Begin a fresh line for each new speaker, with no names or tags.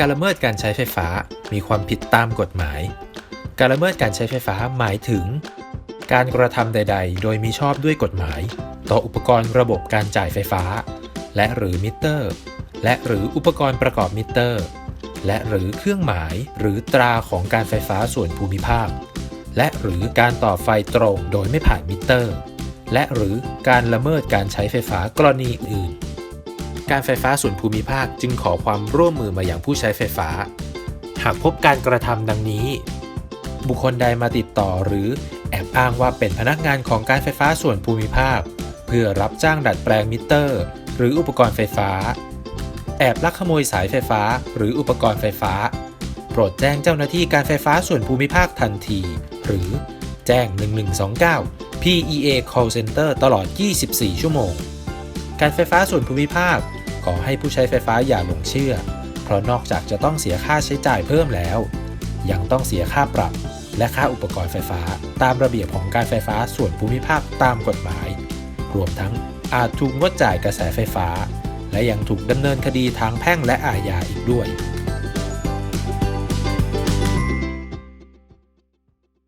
การละเมิดการใช้ไฟฟ้ามีความผิดตามกฎหมาย การละเมิดการใช้ไฟฟ้าหมายถึง การกระทำใด ๆ โดยมีชอบด้วยกฎหมาย ต่ออุปกรณ์ระบบการจ่ายไฟฟ้า และหรือมิเตอร์ และหรืออุปกรณ์ประกอบมิเตอร์ และหรือเครื่องหมายหรือตราของการไฟฟ้าส่วนภูมิภาค และหรือการต่อไฟตรงโดยไม่ผ่านมิเตอร์ และหรือการละเมิดการใช้ไฟฟ้ากรณีอื่น การไฟฟ้าส่วนภูมิภาคจึงขอความร่วมมือมาอย่างผู้ใช้ไฟฟ้า หากพบการกระทำดังนี้ บุคคลใดมาติดต่อหรือแอบอ้างว่าเป็นพนักงานของการไฟฟ้าส่วนภูมิภาค เพื่อรับจ้างดัดแปลงมิเตอร์ หรืออุปกรณ์ไฟฟ้า แอบลักขโมยสายไฟฟ้าหรืออุปกรณ์ไฟฟ้า โปรดแจ้งเจ้าหน้าที่การไฟฟ้าส่วนภูมิภาคทันที หรือแจ้ง 1129 PEA Call Center ตลอด 24 ชั่วโมง การไฟฟ้าส่วนภูมิภาค ขอให้ผู้ใช้ไฟฟ้าอย่าหลงเชื่อ เพราะนอกจากจะต้องเสียค่าใช้จ่ายเพิ่มแล้ว ยังต้องเสียค่าปรับ และค่าอุปกรณ์ไฟฟ้า ตามระเบียบของการไฟฟ้าส่วนภูมิภาคตามกฎหมาย รวมทั้งอาจถูกงดจ่ายกระแสไฟฟ้า และยังถูกดำเนินคดีทางแพ่งและอาญาอีกด้วย